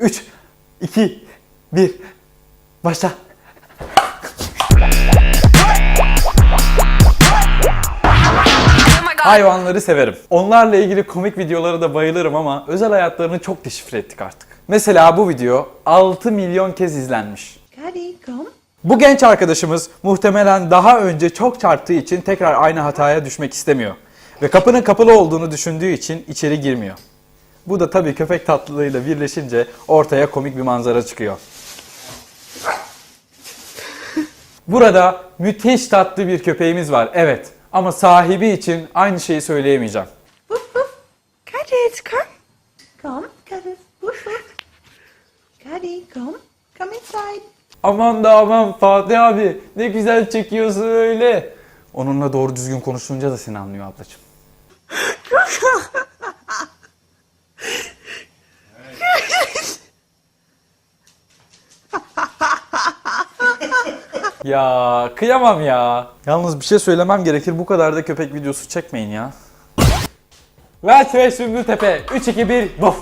3, 2, 1. Başla. Hayvanları severim. Onlarla ilgili komik videolara da bayılırım ama özel hayatlarını çok deşifre ettik artık. Mesela bu video 6 milyon kez izlenmiş. Bu genç arkadaşımız muhtemelen daha önce çok çarptığı için tekrar aynı hataya düşmek istemiyor. Ve kapının kapalı olduğunu düşündüğü için içeri girmiyor. Bu da tabii köpek tatlılığıyla birleşince ortaya komik bir manzara çıkıyor. Burada müthiş tatlı bir köpeğimiz var. Evet. Ama sahibi için aynı şeyi söyleyemeyeceğim. Woof woof. Caddy, come. Come inside. Aman da aman Fatih abi ne güzel çekiyorsun öyle. Onunla doğru düzgün konuşunca da seni anlıyor ablacığım. Ya kıyamam ya. Yalnız bir şey söylemem gerekir bu kadar da köpek videosu çekmeyin ya. Ve Sümbül Tepe 3 2 1 bof.